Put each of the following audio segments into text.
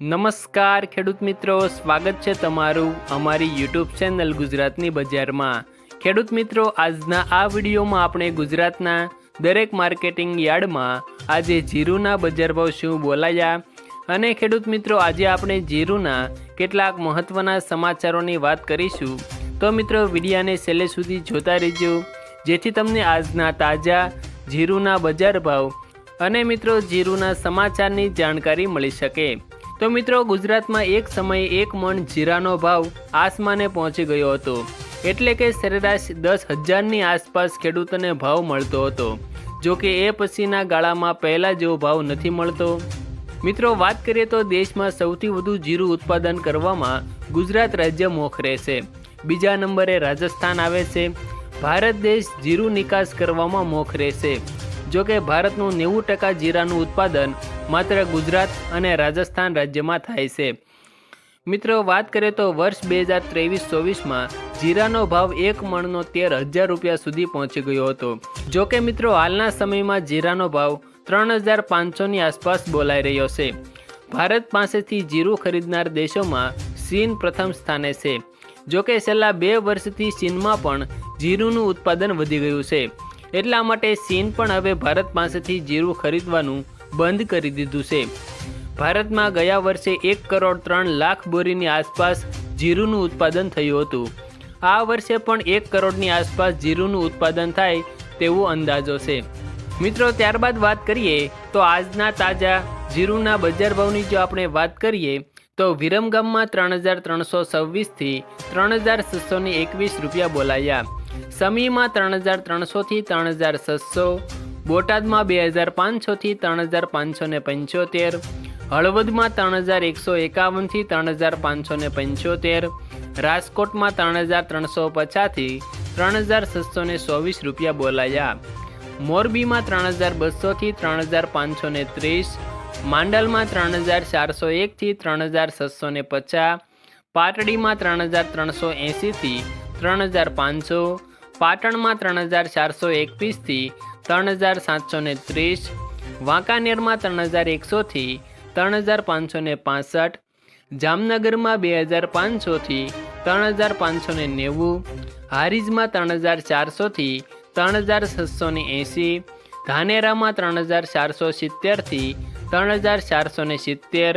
નમસ્કાર ખેડૂત મિત્રો, સ્વાગત છે તમારું અમારી યુટ્યુબ ચેનલ ગુજરાતની બજારમાં. ખેડૂત મિત્રો, આજના આ વિડીયોમાં આપણે ગુજરાતના દરેક માર્કેટિંગ યાર્ડમાં આજે જીરુના બજાર ભાવ શું બોલાયા અને ખેડૂત મિત્રો, આજે આપણે જીરુના કેટલાક મહત્ત્વના સમાચારોની વાત કરીશું. તો મિત્રો, વિડીયાને છેલ્લે સુધી જોતા રહેજો, જેથી તમને આજના તાજા જીરુના બજાર ભાવ અને મિત્રો, જીરુના સમાચારની જાણકારી મળી શકે. તો મિત્રો, ગુજરાતમાં એક સમયે એક મણ જીરાનો ભાવ આસમાને પહોંચી ગયો હતો. એટલે કે સરેરાશ દસ હજારની આસપાસ ખેડૂતોને ભાવ મળતો હતો. જો કે એ પછીના ગાળામાં પહેલાં જેવો ભાવ નથી મળતો. મિત્રો, વાત કરીએ તો દેશમાં સૌથી વધુ જીરું ઉત્પાદન કરવામાં ગુજરાત રાજ્ય મોખરે છે બીજા નંબરે રાજસ્થાન આવે છે. ભારત દેશ જીરું નિકાસ કરવામાં મોખરે છે જો કે ભારતનું નેવું ટકા જીરાનું ઉત્પાદન માત્ર ગુજરાત અને રાજસ્થાન રાજ્યમાં થાય છે. મિત્રો, વાત કરીએ તો વર્ષ બે હજાર ત્રેવીસ ચોવીસમાં જીરાનો ભાવ એક મણનો તેર હજાર રૂપિયા સુધી પહોંચી ગયો હતો. જો કે મિત્રો, હાલના સમયમાં જીરાનો ભાવ ત્રણ હજાર પાંચસોની આસપાસ બોલાઈ રહ્યો છે. ભારત પાસેથી જીરું ખરીદનાર દેશોમાં ચીન પ્રથમ સ્થાને છે. જો કે છેલ્લા બે વર્ષથી ચીનમાં પણ જીરુંનું ઉત્પાદન વધી ગયું છે. એટલા માટે ચીન પણ હવે ભારત પાસેથી જીરું ખરીદવાનું બંધ કરી દીધું છે. ભારતમાં ગયા વર્ષે એક કરોડ ત્રણ લાખ બોરીની આસપાસ જીરુંનું ઉત્પાદન થયું હતું. આ વર્ષે પણ એક કરોડની આસપાસ જીરુંનું ઉત્પાદન થાય તેવો અંદાજો છે. મિત્રો, ત્યારબાદ વાત કરીએ તો આજના તાજા જીરુના બજાર ભાવની જો આપણે વાત કરીએ તો વિરમગામમાં ત્રણ હજાર ત્રણસો છવ્વીસથી ત્રણ હજાર છસો એકવીસ રૂપિયા બોલાયા. સમીમાં ત્રણ હજાર ત્રણસોથી ત્રણ હજાર છસો બોટાદમાં બે હજાર પાંચસોથી ત્રણ હજાર પાંચસો ને પંચોતેર હળવદમાં ત્રણ હજાર એકસો એકાવનથી ત્રણ હજાર પાંચસો ને પંચોતેર રાજકોટમાં ત્રણ હજાર ત્રણસો પચાસથી ત્રણ હજાર છસો ને ચોવીસ રૂપિયા બોલાયા મોરબીમાં ત્રણ હજાર બસોથી ત્રણ હજાર પાંચસો ને ત્રીસ માંડલમાં ત્રણ હજાર ચારસો એકથી ત્રણ હજાર છસો ને પચાસ પાટડીમાં ત્રણ હજાર ત્રણસો એંશીથી ત્રણ હજાર પાંચસો પાટણમાં ત્રણ હજાર ચારસો એકવીસથી ત્રણ હજાર સાતસો ને ત્રીસ વાંકાનેરમાં ત્રણ હજાર એકસોથી ત્રણ હજાર પાંચસો ને પાસઠ જામનગરમાં બે હજાર પાંચસોથી ત્રણ હજાર પાંચસો ને નેવું હારીજમાં ત્રણ હજાર ચારસોથી ત્રણ હજાર છસો ને એંસી ધાનેરામાં ત્રણ હજાર ચારસો સિત્તેરથી ત્રણ હજાર ચારસો ને સિત્તેર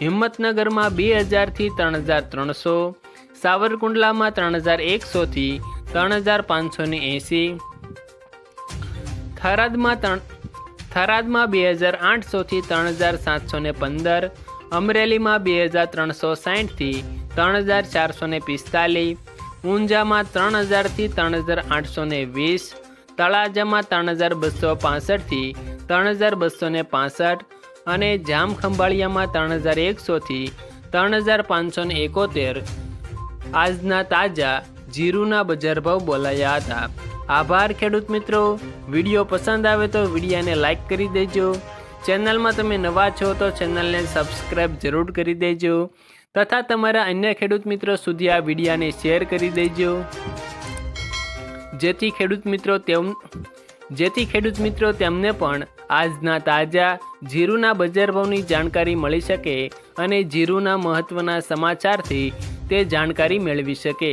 હિંમતનગરમાં બે હજારથી ત્રણ હજાર ત્રણસો સાવરકુંડલામાં ત્રણ હજાર એકસોથી ત્રણ હજાર પાંચસો ને એંસી થરાદમાં ત્રણ થરાદમાં બે હજાર આઠસોથી ત્રણ હજાર સાતસો ને પંદર. અમરેલીમાં બે હજાર ત્રણસો સાઠથી ત્રણ હજાર ચારસો ને પિસ્તાલીસ. ઊંઝામાં ત્રણ હજારથી ત્રણ હજાર આઠસો ને વીસ. તળાજામાં ત્રણ હજાર બસો પાસઠથી ત્રણ હજાર બસો ને પાસઠ. અને જામખંભાળિયામાં ત્રણ હજાર એકસોથી ત્રણ હજાર પાંચસો ને એકોતેર. આજના તાજા જીરુના બજાર ભાવ બોલાયા હતા. આભાર ખેડૂત મિત્રો. વીડિયો પસંદ આવે તો વિડીયાને લાઇક કરી દેજો. ચેનલમાં તમે નવા છો તો ચેનલને સબસ્ક્રાઈબ જરૂર કરી દેજો. તથા તમારા અન્ય ખેડૂત મિત્રો સુધી આ વિડીયાને શેર કરી દેજો. જેથી ખેડૂત મિત્રો તેમ, જેથી ખેડૂત મિત્રો તેમને પણ આજના તાજા જીરુના બજાર ભાવની જાણકારી મળી શકે અને જીરુના મહત્ત્વના સમાચારથી તે જાણકારી મેળવી શકે.